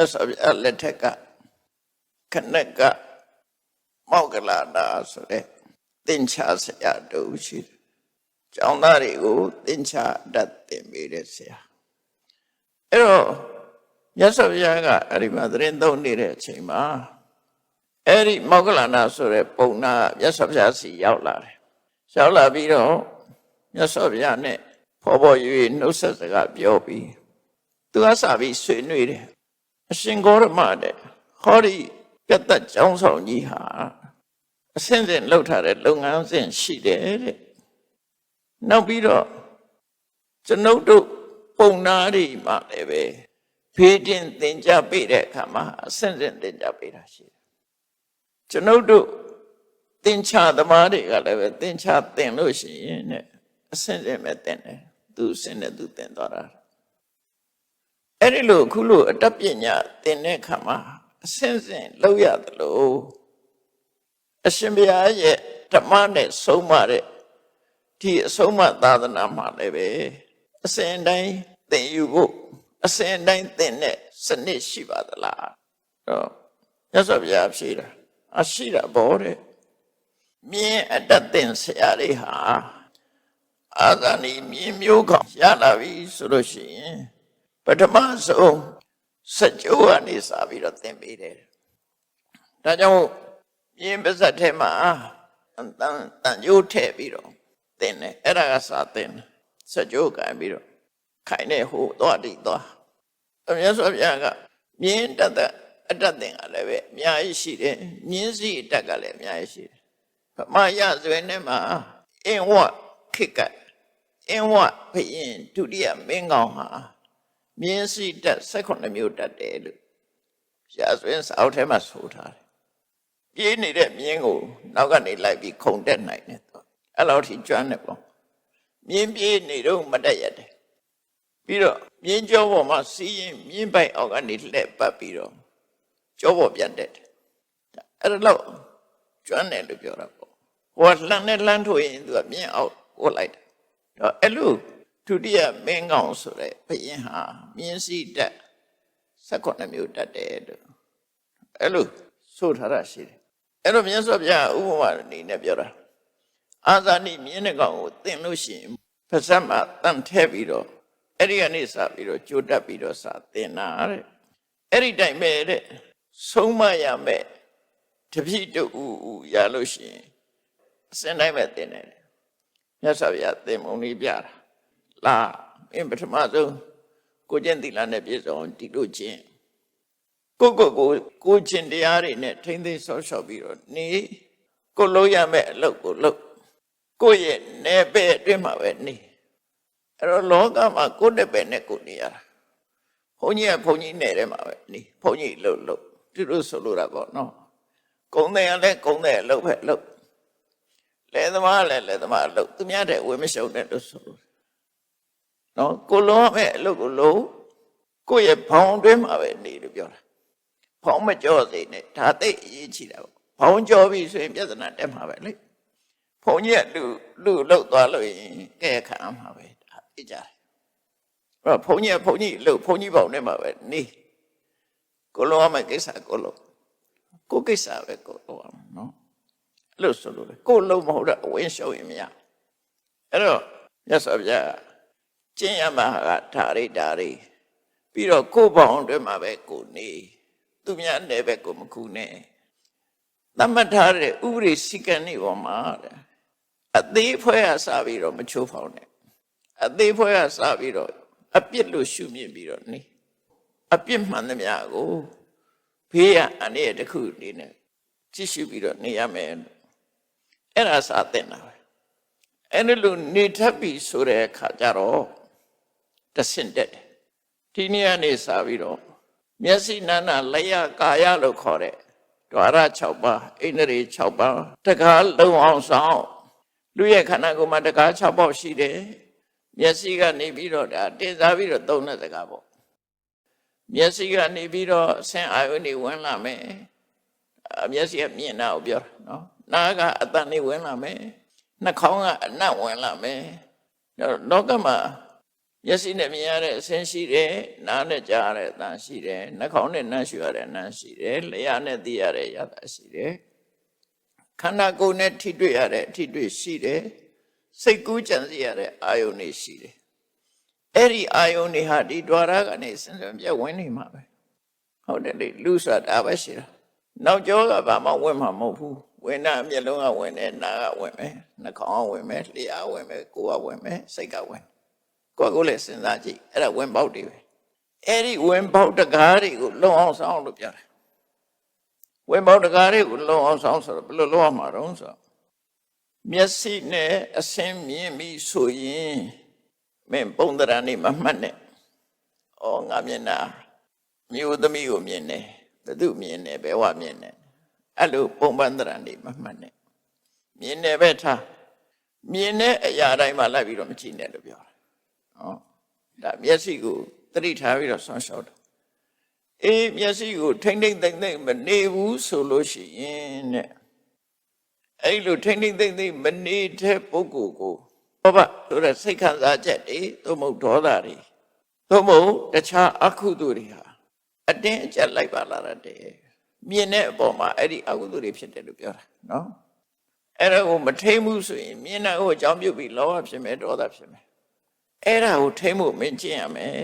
မြတ်စွာဘုရားလက်ထက်ကခဏကမောက္ကလာတာဆိုတဲ့သင်္ချာဆရာတူရှိတယ်။ကျောင်းသားတွေကိုသင်္ချာတတ်သင်ပေးတဲ့ဆရာ။အဲ့တော့မြတ်စွာဘုရားကအဲ့ဒီမှာသတင်းသုံးနေတဲ့အချိန်မှာအဲ့ဒီမောက္ကလနာဆိုတဲ့ပုံနာမြတ်စွာဘုရားစီရောက်လာတယ်။ရောက်လာပြီးတော့မြတ်စွာဘုရားနဲ့ဖော်ဖော်ရွေနှုတ်ဆက်စကားပြောပြီးသူကစပြီးဆွေးနွေးတယ်။ အရှင်ဂေါရမတဲ့ဟောဒီကတ္တကျောင်းဆောင်ကြီးဟာအစင်းစင်လှုပ်ထားတဲ့လုပ်ငန်းစဉ်ရှိတယ်တဲ့။နောက်ပြီးတော့ကျွန်ုပ်တို့ပုံနာတွေမှာလည်းပဲဖေးတင်သင်ကြပေးတဲ့အခါမှာအစင်းစင်သင်ကြပေးတာရှိတယ်။ကျွန်ုပ်တို့သင်္ချာသမားတွေကလည်းပဲသင်္ချာသင်လို့ရှိရင်တဲ့အစင်းစင်ပဲသင်တယ်။သူစင်နဲ့သူသင်သွားတာ။ အဲ့ဒီလိုအခုလိုအတတ်ပညာသင်တဲ့အခါမှာအစင်းစင်လောက်ရတယ်လို့အရှင်ဘုရားရဲ့ဓမ္မနဲ့ဆုံးမတဲ့ဒီအဆုံးမသာသနာမှာလည်းပဲအစဉ်တိုင်းသင်ယူဖို့အစဉ်တိုင်းသင်တဲ့စနစ်ရှိပါသလားတော့မြတ်စွာဘုရားဖြေတာအရှိတာဘောတဲ့မြင်းအတ္တသင်ဆရာတွေဟာအာဇာနည်မြင်းမျိုးကောင်ရလာပြီဆိုလို့ရှိရင်ပ ထမဆုံးစကြိုးကနေစပြီးတော့သင်ပေးတယ်ဒါကြောင့်မြင်းပါဇက်ထဲမှာတန်တန်ကြိုးထည့်ပြီးတော့သင်တယ်အဲ့ဒါကစာသင်တယ်စကြိုးကန်ပြီးတော့ခိုင်နေဟိုသွားတိသွားအမြတ်စွာဘုရားကမြင်းတတ်တဲ့အတ္တသင်ကလည်းပဲအများကြီးရှိတယ်မြင်းစီအတတ်ကလည်းအများကြီးရှိတယ်ဗမာရဇွေနဲ့မှာအင်းဝခိကအင်းဝဘုရင်ဒုတိယမင်းကောင်ဟာ မြင်းစီတက်16မျိုးတက်တယ်လို့ရာဇဝင်စာအုပ်ထဲမှာဆိုထားတယ်ပြေးနေတဲ့မြင်းကိုနောက်ကနေလိုက်ပြီးခုန်တက်နိုင်တယ်တော့အဲ့လောက်ထိကျွမ်းတယ်ပေါ့မြင်းပြေးနေတော့မတက်ရတယ်ပြီးတော့မြင်းကြောပေါ်မှာစီးရင်မြင်းပိုက်အောက်ကနေလှည့်ပတ်ပြီးတော့ကြောပေါ်ပြန်တက်တယ်အဲ့ဒါလောက်ကျွမ်းတယ်လို့ပြောတာပေါ့ဟိုကလှမ်းနဲ့လှမ်းထိုးရင်သူကမြင်းအောက်ဟိုလိုက်တယ်တော့အဲ့လို ဒုတိယမင်းကောင်ဆိုတဲ့ဘုရင်ဟာမြင်းစီတက်16မျိုးတက်တယ်လို့အဲ့လိုဆိုထားတာရှိတယ်အဲ့တော့မြတ်စွာဘုရားဥပမာအနေနဲ့ပြောတာအာဇာနိမြင်းတဲ့ကောင်ကိုသင်လို့ရှိရင်ဖဇက်မှာတန်ထဲပြီးတော့အဲ့ဒီကနေစပြီးတော့ကြိုးတက်ပြီးတော့စာသင်တာတဲ့အဲ့ဒီတိုင်ပဲတဲ့ဆုံးမရမယ်တပိတူဦးရလို့ရှိရင်အစင်တိုင်းပဲသင်တယ်မြတ်စွာဘုရားသင်မုံလေးပြတာ လာအင်းပထမဆုံးကိုကျင့်သီလနဲ့ပြည့်စုံဒီလိုကျင့်ကိုကိုကိုကိုကျင့်တရားတွေနဲ့ထိမ့်သိမ်းဆော့ဆော့ပြီးတော့နေကိုလုံးရမယ်အလုပ်ကိုလုပ်ကိုရဲ့နေပဲ့အတွင်းမှာပဲနေအဲ့တော့လောကမှာကိုယ်နဲ့ပဲနဲ့ကိုနေရတာဘုန်းကြီးကဘုန်းကြီးနယ်ထဲမှာပဲနေဘုန်းကြီးလှုပ်လှုပ်သူတို့ဆိုလိုတာပေါ့နော်ကုံတယ်ကလည်းကုံတယ်လှုပ်ပဲလှုပ်လဲသမားလည်းလဲသမားလှုပ်သူများတဲ့ဝေမရှုံတဲ့လို့ဆိုလို့ နော်ကိုလုံးရမယ်အလုပ်ကိုလုံးကိုယ့်ရဲ့ဘောင်အတွင်းမှာပဲနေလို့ပြောတာဘောင်မကြော့စေနဲ့ဒါသိအရေးကြီးတာပေါ့ဘောင်ကြော့ပြီဆိုရင်ပြဿနာတက်မှာပဲလေဘုံကြီးကလူလူလှုပ်သွားလို့ရင်ကဲခံမှာပဲဒါသိကြတယ်အဲ့တော့ဘုံကြီးကဘုံကြီးလှုပ်ဘုံကြီးဘောင်ထဲမှာပဲနေကိုလုံးရမယ်ကိစ္စကိုလုံးကိုကိစ္စပဲကိုလုံးရမယ်နော်အဲ့လိုဆိုလို့လေကိုလုံးမဟုတ်တော့အဝင်းရှုံရင်မရအဲ့တော့မြတ်စွာဘုရား ကျင့်ရမှာကဓာရိဓာရိပြီးတော့ကိုယ်ပေါင်းအတွင်းမှာပဲကိုနေသူများနဲ့ပဲကိုမခုနဲ့သတ်မှတ်ထားတဲ့ဥပဒေစည်းကမ်းတွေပေါ်မှာတဲ့အသေးဖွဲကစပြီးတော့မချိုးဖောက်နဲ့အသေးဖွဲကစပြီးတော့အပြစ်လို့ရှုမြင်ပြီးတော့နေအပြစ်မှန်သမျှကိုဖေးရအနေနဲ့တစ်ခုအနေနဲ့ကြည့်ရှုပြီးတော့နေရမယ်အဲ့ဒါစာသင်တာပဲအဲ့ဒီလိုနေထပ်ပြီဆိုတဲ့အခါကျတော့ တဆင့်တက်တယ်ဒီနေ့ကနေစပြီးတော့မျက်စိနာနာလျကာယလို့ခေါ်တဲ့ဒွါရ6ပါးအိန္ဒြေ6ပါးတကားလုံအောင်ဆောင်လူရဲ့ခန္ဓာကိုယ်မှာတကား6ပေါက်ရှိတယ်မျက်စိကနေပြီးတော့ဒါတင်စားပြီးတော့သုံးတဲ့စကားပေါ့မျက်စိကနေပြီးတော့ဆင်းအာယုန်တွေဝင်လာမယ်မျက်စိကမြင်တာကိုပြောတာနော်နားကအတန်တွေဝင်လာမယ်နှာခေါင်းကအနတ်ဝင်လာမယ်လောကမှာ မျက်စိနဲ့မြင်ရတဲ့အဆင်းရှိတယ်နားနဲ့ကြားရတဲ့အသံရှိတယ်နှာခေါင်းနဲ့နှမ်းရှူရတဲ့အနမ်းရှိတယ်လျှာနဲ့သိရတဲ့ရတာရှိတယ်ခန္ဓာကိုယ်နဲ့ထိတွေ့ရတဲ့အထိတွေ့ရှိတယ်စိတ်ကူးကြံစည်ရတဲ့အာယုန်တွေရှိတယ်အဲ့ဒီအာယုန်တွေဟာဒီ द्वार ကနေစဉ်စဉ်ပြတ်ဝင်နေမှာပဲဟုတ်တယ်လေလူဆိုတာဒါပဲရှိတာနောက်ကျောကဘာမှဝင်မှာမဟုတ်ဘူးဝင်တာမျက်လုံးကဝင်တယ်နားကဝင်မယ်နှာခေါင်းကဝင်မယ်လျှာဝင်မယ်ကိုယ်ကဝင်မယ်စိတ်ကဝင် ကိုယ့်ကိုယ်လည်းစဉ်းစားကြည့်အဲ့ဒါဝင်ပေါက်တွေပဲအဲ့ဒီဝင်ပေါက်တကားတွေကိုလုံအောင်ဆောင်လို့ပြောတယ်ဝင်ပေါက်တကားတွေကိုလုံအောင်ဆောင်ဆိုတော့ဘယ်လိုလုပ်ရမှာတော့ဆိုတော့မျက်စိနဲ့အဆင်းမြင်ပြီဆိုရင်မင်းပုံသဏ္ဍာန်နေမမှတ်နဲ့ဩငါမျက်နှာမြို့သမီးကိုမြင်တယ်ဘယ်သူမြင်တယ်ဘယ်ဝမြင်တယ်အဲ့လိုပုံပန်းသဏ္ဍာန်နေမမှတ်နဲ့မြင်တယ်ပဲထားမြင်တဲ့အရာတိုင်းမှာလိုက်ပြီးတော့မကြည့်နဲ့လို့ပြောတယ် ဟောဒါမျက်စိကိုသတိထားပြီးတော့ဆွမ်းလျှောက်တယ်အေးမျက်စိကိုထိမ့်ထိမ့်သိမ့်သိမ့်မနေဘူးဆိုလို့ရှိရင်တဲ့အဲ့လိုထိမ့်ထိမ့်သိမ့်သိမ့်မနေတဲ့ပုဂ္ဂိုလ်ကိုဘောဘဆိုတဲ့စိတ်ခံစားချက်တွေသို့မဟုတ်ဒေါသတွေသို့မဟုတ်တခြားအကုသိုလ်တွေဟာအတင်းအကျပ်လိုက်ပါလာတဲ့မြင်တဲ့အပေါ်မှာအဲ့ဒီအကုသိုလ်တွေဖြစ်တယ်လို့ပြောတာနော်အဲ့ဒါကိုမထိမ့်ဘူးဆိုရင်မြင်တဲ့ကိုအကြောင်းပြုပြီးလောဘဖြစ်မယ်ဒေါသဖြစ်မယ် အဲ့ဒါကိုထိမ့်ဖို့မင်းကျင့်ရမယ်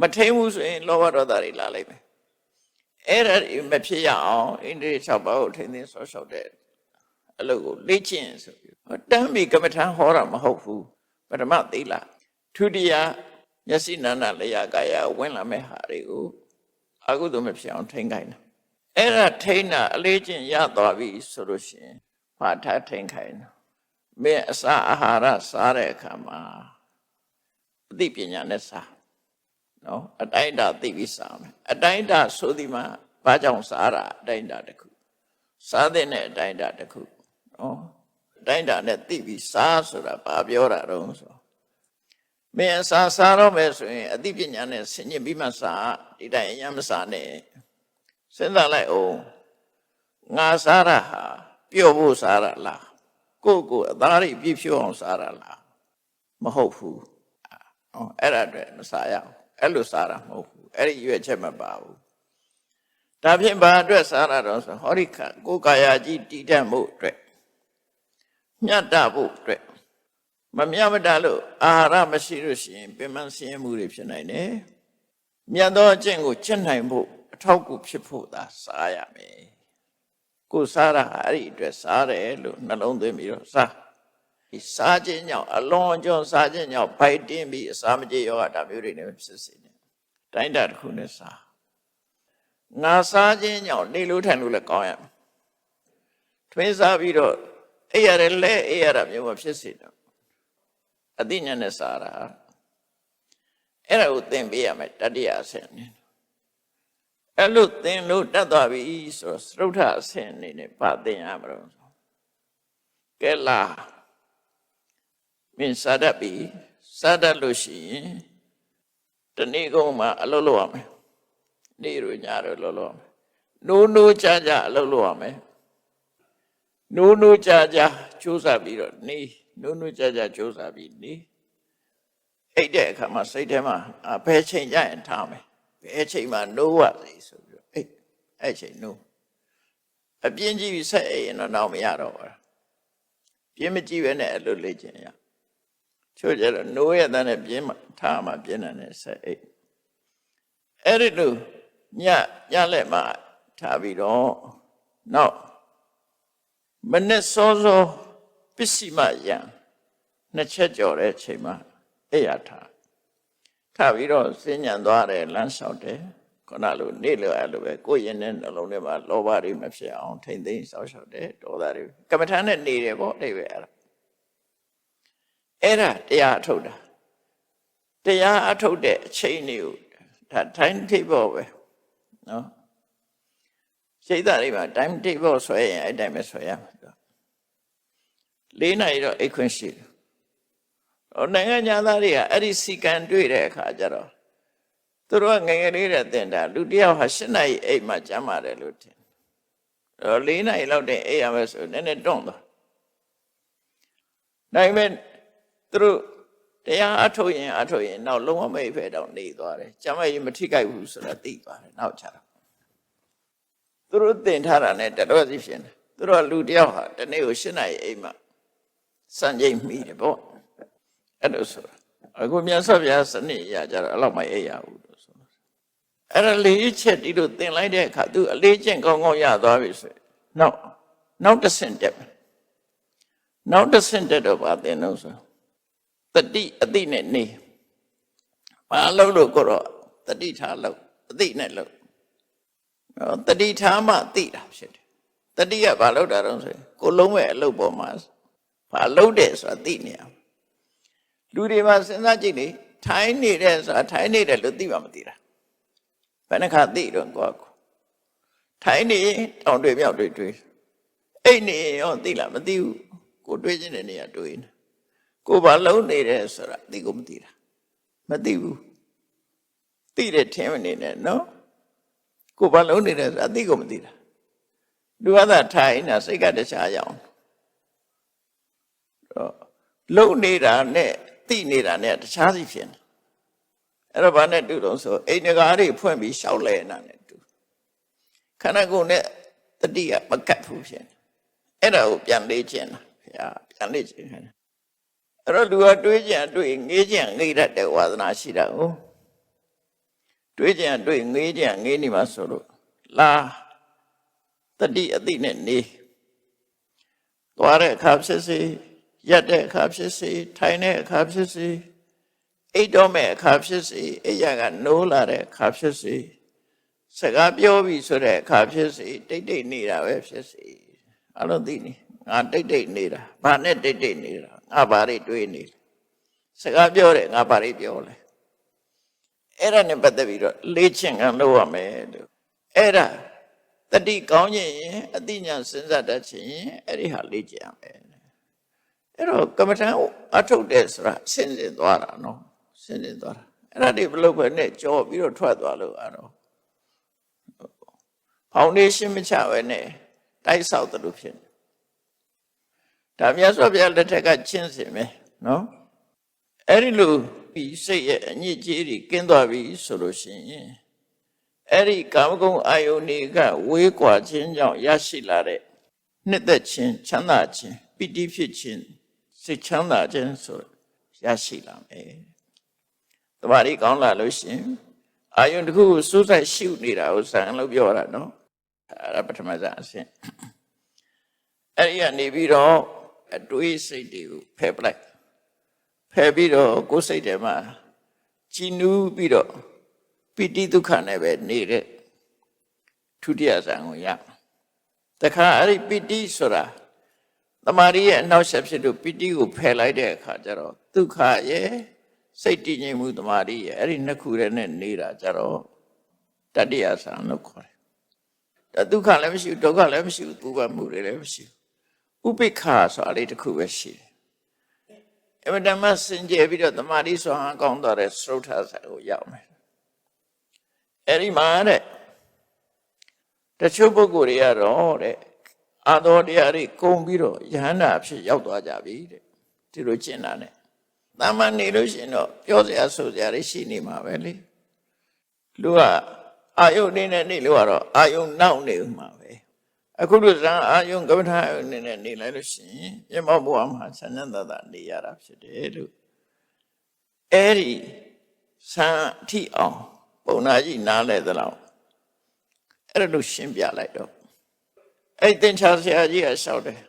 မထိမ့်ဘူးဆိုရင်လောဘဒေါသတွေလာလိမ့်မယ်အဲ့ဒါတွေမဖြစ်ရအောင်အိန္ဒြေ6ပါးကိုထိမ့်သိမ်းဆော့ရှောက်တဲ့အလုပ်ကိုလေ့ကျင့်ဆိုပြီးဟောတမ်းပြီးကမ္မထံဟောတာမဟုတ်ဘူးပထမသိလားဒုတိယမျက်စိနာနာလျာကာယဝင်လာမဲ့ဟာတွေကိုအကုသိုလ်မဖြစ်အောင်ထိမ့်ခိုင်းတာအဲ့ဒါထိမ့်တာအလေးကျင့်ရသွားပြီဆိုလို့ရှိရင်ဘာထားထိမ့်ခိုင်းတာမင်းအစာအာဟာရစားတဲ့အခါမှာ အသိပညာနဲ့စားနော်အတိုင်းအတာသိပြီးစားမယ်အတိုင်းအတာဆိုဒီမှာဘာကြောင့်စားတာအတိုင်းအတာတစ်ခုစားတဲ့အတိုင်းအတာတစ်ခုနော်အတိုင်းအတာနဲ့သိပြီးစားဆိုတာဘာပြောတာတော့ဆိုမင်းအစားစားတော့မယ်ဆိုရင်အသိပညာနဲ့ဆင်ញင်ပြီးမှစားဒီတိုင်းအရင်မစားနဲ့စဉ်းစားလိုက်အောင်ငါစားတာဟာပျော့ဖို့စားတာလားကိုယ့်ကိုယ်အသားတွေပြည့်ဖြိုးအောင်စားတာလားမဟုတ်ဘူး ဟောအဲ့ဒါအတွက်မစားရဘူးအဲ့လိုစားတာမဟုတ်ဘူးအဲ့ဒီရွက်ချက်မပါဘူးဒါဖြင့်ဘာအတွက်စားရတော့ဆိုဟောဒီခကိုယ်ကာယကြီးတည်တတ်မှုအတွက်မြတ်တဖို့အတွက်မမြတ်မတလို့အာဟာရမရှိလို့ရှိရင်ပင်မဆင်းရဲမှုတွေဖြစ်နိုင်တယ်မြတ်သောအကျင့်ကိုကျင့်နိုင်ဖို့အထောက်အကူဖြစ်ဖို့သာစားရမယ်ကိုယ်စားတာဟာအဲ့ဒီအတွက်စားတယ်လို့နှလုံးသွင်းပြီးတော့စား ဒီစားခြင်းကြောင့်အလွန်အကျွံစားခြင်းကြောင့်ဖိုက်တင်းပြီးအစာမကြေယောဂဒါမျိုးတွေနဲ့ဖြစ်စေတယ်။တိုင်းတာတစ်ခုနဲ့စားငါစားခြင်းကြောင့်နေလို့ထိုင်လို့လည်းကောင်းရမယ်။ထွင်းစားပြီးတော့အဲ့ရတယ်လဲအဲ့ရတာမျိုးမဖြစ်စေတော့အသိဉာဏ်နဲ့စားတာအဲ့ဒါကိုသင်ပေးရမယ်တတိယအဆင့်နဲ့အဲ့လိုသင်လို့တတ်သွားပြီဆိုတော့သရုတ်ထအဆင့်အနေနဲ့ဗာသင်ရမှာတော့ကဲလား မင်းစားတတ်ပြီစားတတ်လို့ရှိရင်တနေ့ကုန်မှာအလုပ်လုပ်ရမယ်နေ့ရညရလုပ်လုပ်ရမယ်နိုးနိုးကြကြအလုပ်လုပ်ရမယ်နိုးနိုးကြကြကြိုးစားပြီးတော့နေနိုးနိုးကြကြကြိုးစားပြီးနေအဲ့တဲ့အခါမှာစိတ်ထဲမှာအဘယ်ချိန်ကြရင်ထားမယ်ဘယ်ချိန်မှာနိုးရစီဆိုပြီးတော့အဲ့အဲ့ချိန်နိုးအပြင်းကြီးပြီးဆက်အိမ်တော့တော့မရတော့ဘူးပြင်းမကြည့်ပဲနဲ့အဲ့လိုလေ့ကျင့်ရ ချို့ကြတော့နိုးရတဲ့နဲ့ပြင်းမှထားမှပြင်းတယ်ဆက်အိတ်အဲ့ဒီလိုညညလက်မှထားပြီးတော့နောက်မနဲ့စောစောပစ္စည်းမယံနှစ်ချက်ကြော်တဲ့ချိန်မှာအဲ့ရထားထားပြီးတော့စဉ္ညံသွားတယ်လမ်းလျှောက်တယ်ခုနလိုနေလိုအဲ့လိုပဲကိုယ်ရင်တဲ့နှလုံးထဲမှာလောဘတွေမဖြစ်အောင်ထိမ့်သိမ်းစောင့်ရှောက်တယ်ဒေါသတွေကမ္မထာနဲ့နေတယ်ပေါ့အိဗယ်အဲ့ဒါ အဲ့ဒါတရားအထုတ်တာတရားအထုတ်တဲ့အချိန်တွေကိုဒါ time table ပဲနော်စိတ်ဓာတ်တွေမှာ time table ဆွဲရင်အဲ့တိုင်းပဲဆွဲရမှာသူ၄နိုင်တော့အိတ်ခွင့်ရှိတယ်ဟိုနိုင်ငံညာသားတွေကအဲ့ဒီစီကံတွေ့တဲ့အခါကျတော့သူတို့ကငယ်ငယ်လေးတဲ့တင်တာလူတစ်ယောက်ဟာ၈နိုင်အိတ်မှကျမ်းပါတယ်လို့ထင်တော့၄နိုင်လောက်တဲ့အိတ်ရမယ်ဆိုနည်းနည်းတွန့်သွားနိုင်မဲ့ သူတို့တရားအထုတ်ရင်အထုတ်ရင်နောက်လုံးဝမိတ်ဖဲတော့နေသွားတယ်ကျမကြီးမထိကြိုက်ဘူးဆိုတာသိသွားတယ်နောက်ချတော့သူတို့တင်ထားတာနဲ့တတော်စီဖြစ်နေသူတို့ကလူတယောက်ဟာတနေ့ကို၈နာရီအိမ်မှာစံချိန်မိတယ်ပေါ့အဲ့လိုဆိုတာအခုမြတ်စွာဘုရားစနစ်အရာကြတော့အဲ့လောက်မအိပ်ရဘူးလို့ဆိုတော့အဲ့ဒါလေးချက်ဒီလိုသင်လိုက်တဲ့အခါသူအလေးကျင့်ကောင်းကောင်းရသွားပြီဆိုရင်နောက်နောက်တစ်ဆင့်တက်မယ်နောက်တစ်ဆင့်တက်တော့ဗာသင်တော့ဆို တတိအတိနဲ့နေဘာလို့လို့ကိုတော့တတိထားလို့အတိနဲ့လို့နော်တတိထားမှသိတာဖြစ်တယ်တတိကဘာလို့တာတော့ဆိုရင်ကိုလုံးမဲ့အလုပ်ပေါ်မှာဘာလုပ်တယ်ဆိုတာသိနေအောင်လူတွေမှာစဉ်းစားကြည့်လေထိုင်းနေတယ်ဆိုတာထိုင်းနေတယ်လို့သိမှမသိတာဘယ်နှခါသိတော့ကိုယ့်ကိုထိုင်းနေတောင်တွေမြောက်တွေတွေအိတ်နေရောသိလားမသိဘူးကိုတွေးခြင်းတဲ့နေရာတွေးနေ ကိုဘာလုံးနေတယ်ဆိုတာသိကိုမသိတာမသိဘူးသိတယ်ထင်မနေနဲ့နော်ကိုဘာလုံးနေတယ်ဆိုတာသိကိုမသိတာလူကသာထိုင်းတာစိတ်ကတခြားရအောင်တော့လုံနေတာနဲ့သိနေတာနဲ့တခြားစီဖြစ်နေအဲ့တော့ဘာနဲ့တူတော့ဆိုအိမ်ငကားတွေဖွင့်ပြီးရှောက်လဲနေတာနဲ့တူခန္ဓာကိုယ်နဲ့တတိကမကတ်ဘူးဖြစ်နေအဲ့ဒါကိုပြန်လေးကျင်တာဘုရားပြန်လေးကျင်ခိုင်းတယ် အဲ့တော့လူကတွေးကြံတွေးငေးကြံငေးတတ်တဲ့ဝါသနာရှိတာကိုတွေးကြံတွေးငေးကြံငေးနေမှာဆိုလို့လာတတိအတိနဲ့နေသွားတဲ့အခါဖြစ်စေရက်တဲ့အခါဖြစ်စေထိုင်တဲ့အခါဖြစ်စေအိတ်တော့မဲ့အခါဖြစ်စေအိယာကနိုးလာတဲ့အခါဖြစ်စေစကားပြောပြီဆိုတဲ့အခါဖြစ်စေတိတ်တိတ်နေတာပဲဖြစ်စေအလုံးသိနေငါတိတ်တိတ်နေတာဘာနဲ့တိတ်တိတ်နေတာ ငါဘာတွေတွေးနေလဲစကားပြောတယ်ငါဘာတွေပြောလဲအဲ့ဒါနဲ့ပတ်သက်ပြီးတော့လေ့ကျင့်ကံလုပ်ရမယ်လို့အဲ့ဒါတတိကောင်းခြင်းရင်အတိညာစဉ်းစားတတ်ခြင်းရင်အဲ့ဒီဟာလေ့ကျင့်ရမယ်အဲ့တော့ကမ္မထံအထုတ်တယ်ဆိုတာဆင်းရဲသွားတာနော်ဆင်းရဲသွားတာအဲ့ဒါတွေဘလို့ပဲနဲ့ကြောပြီးတော့ထွက်သွားလို့အဲ့တော့ဖောင်ဒေးရှင်းမချပဲနဲ့တိုက်ဆောက်တယ်လို့ဖြစ်နေ ဒါမြတ်စွာဘုရားလက်ထက်ကချင်းစင်ပဲနော်အဲ့ဒီလိုပြီးစိတ်ရဲ့အညစ်အကြေးတွေကင်းသွားပြီဆိုလို့ရှိရင်အဲ့ဒီကာမဂုဏ်အာယုန်တွေကဝေးကွာခြင်းကြောင့်ရရှိလာတဲ့နှစ်သက်ခြင်းချမ်းသာခြင်းပိဋိဖြစ်ခြင်းစိတ်ချမ်းသာခြင်းဆိုရရှိလာမယ်။တမာရီကောင်းလာလို့ရှရင်အာယုန်တစ်ခုကိုစိုးစိုက်ရှုနေတာကိုဇံလို့ပြောတာနော်။အဲ့ဒါပထမဇာအဆင့်။အဲ့ဒီကနေပြီးတော့ အတွေးစိတ်တွေကိုဖယ်ပလိုက်။ဖယ်ပြီးတော့ကိုယ်စိတ်ထဲမှာကြည်နူးပြီးတော့ပိဋိဒုက္ခနဲ့ပဲနေတဲ့ဒုတိယဇံကိုရ။တခါအဲ့ဒီပိဋိဆိုတာတမာရီရဲ့အနောက်ဆက်ဖြစ်လို့ပိဋိကိုဖယ်လိုက်တဲ့အခါကျတော့ဒုက္ခရဲ့စိတ်တည်ငြိမ်မှုတမာရီရဲ့အဲ့ဒီနှစ်ခုရဲ့နဲ့နေတာကျတော့တတိယဆံလို့ခေါ်တယ်။ဒါဒုက္ခလည်းမရှိဘူးဒုက္ခလည်းမရှိဘူးပူပန်မှုတွေလည်းမရှိဘူး။ ဥပိ္ပခဆိုတာလေးတစ်ခုပဲရှိတယ်။အမတမစင်ကြယ်ပြီးတော့တမာရီဆိုဟန်ကောင်းတော့တဲ့သရုတ်ထဆံကိုရောက်မယ်။အဲ့ဒီမှာတဲ့တချို့ပုဂ္ဂိုလ်တွေကတော့တဲ့အာသောတရားတွေကုံပြီးတော့ယဟန္တာအဖြစ်ရောက်သွားကြပြီတဲ့ဒီလိုကျင့်တာနဲ့တာမန်နေလို့ရှိရင်တော့ပြောစရာဆိုစရာတွေရှိနေမှာပဲလေလူကအာယုန်နေနဲ့နေလို့ကတော့အာယုန်နောက်နေမှာပဲ အခုလိုဇာအာယုန်ကမ္မထာအာယုန်နေနဲ့နေလိုက်လို့ရှိရင်ပြမောဘုရားမှာဆန္ဒသာသာနေရတာဖြစ်တယ်လို့အဲ့ဒီဆံအထိအောင်ပုံနာကြီးနားလဲသလောက်အဲ့ဒါလို့ရှင်းပြလိုက်တော့အဲ့သင်္ချာဆရာကြီးကလျှောက်တယ်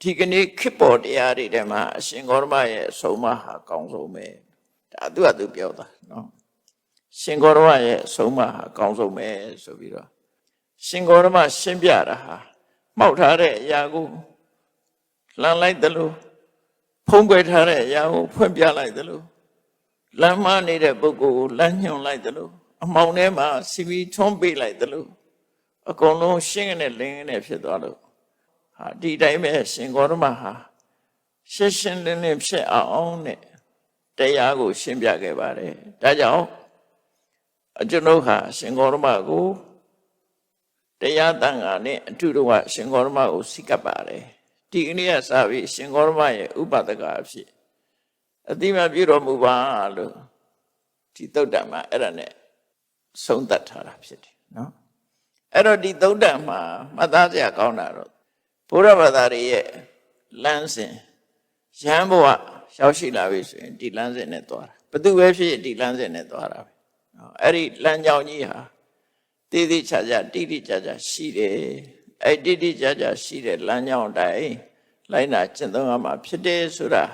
ဒီကနေ့ခေတ်ပေါ်တရားတွေထဲမှာအရှင်ဂေါရမရဲ့အဆုံးအမဟာအကောင်းဆုံးပဲဒါသူကသူပြောတာနော်ရှင်ဂေါရမရဲ့အဆုံးအမဟာအကောင်းဆုံးပဲဆိုပြီးတော့ ရှင်ဂေါရမရှင်းပြတာဟာမှောက်ထားတဲ့အရာကိုလမ်းလိုက်တယ်လို့ဖုံးကွယ်ထားတဲ့အရာကိုဖွင့်ပြလိုက်တယ်လို့လမ်းမနေတဲ့ပုဂ္ဂိုလ်ကိုလမ်းညွှန်လိုက်တယ်လို့အမောင်ထဲမှာစီဗီထွန်းပေးလိုက်တယ်လို့အကုန်လုံးရှင်းကနေလင်းကနေဖြစ်သွားလို့ဟာဒီတိုင်းပဲရှင်ဂေါရမဟာရှင်းရှင်းလင်းလင်းဖြစ်အောင်နဲ့တရားကို ရှင်းပြခဲ့ပါတယ်ဒါကြောင့်အကျွန်ုပ်ဟာရှင်ဂေါရမကို တရားတန်ခါနဲ့အထုတော်ကရှင်ဂေါရမကိုစိတ်ကပ်ပါတယ်ဒီကနေ့ကစပြီးရှင်ဂေါရမရဲ့ဥပဒကအဖြစ်အတိမပြုတော်မူပါလို့ဒီသုတ်တံမှာအဲ့ဒါနဲ့ဆုံးသက်ထားတာဖြစ်တယ်နော်အဲ့တော့ဒီသုတ်တံမှာမှတ်သားစရာကောင်းတာတော့ဘုရားဘာသာတွေရဲ့လမ်းစဉ်ရဟန်းဘဝရောက်ရှိလာပြီဆိုရင်ဒီလမ်းစဉ်နဲ့သွားတာဘသူပဲဖြစ်ဒီလမ်းစဉ်နဲ့သွားတာပဲနော်အဲ့ဒီလမ်းကြောင်းကြီးဟာ တည်တည်ချာချာတိတိကျကျရှိတယ်အဲ့တိတိကျကျရှိတဲ့လမ်းကြောင်းအတိုင်းလိုက်နာကျင့်သုံးရမှာဖြစ်တယ်ဆိုတာ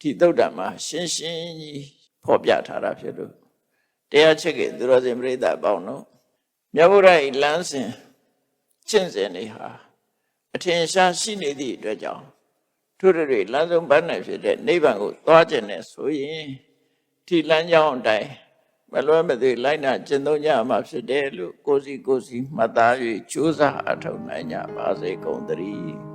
ဒီသုတ်တံမှာရှင်းရှင်းကြီးဖော်ပြထားတာဖြစ်လို့တရားချက်ကသူတော်စင်ပြိဿအပေါင်းတို့မြတ်ဗုဒ္ဓ၏လမ်းစဉ်ကျင့်စဉ်တွေဟာအထင်ရှားရှိနေသည့်အတွက်ကြောင့်ထို့တွေလမ်းဆုံးပန်းနိုင်ဖြစ်တဲ့နိဗ္ဗာန်ကိုသွားခြင်းနဲ့ဆိုရင်ဒီလမ်းကြောင်းအတိုင်း မလွဲမသွေလိုက်နာကျင့်သုံးကြမှာဖြစ်တယ်လို့ကိုယ်စီကိုယ်စီမှတ်သား၍ကြိုးစားအထောက်နိုင်ကြပါစေကုန်သတည်း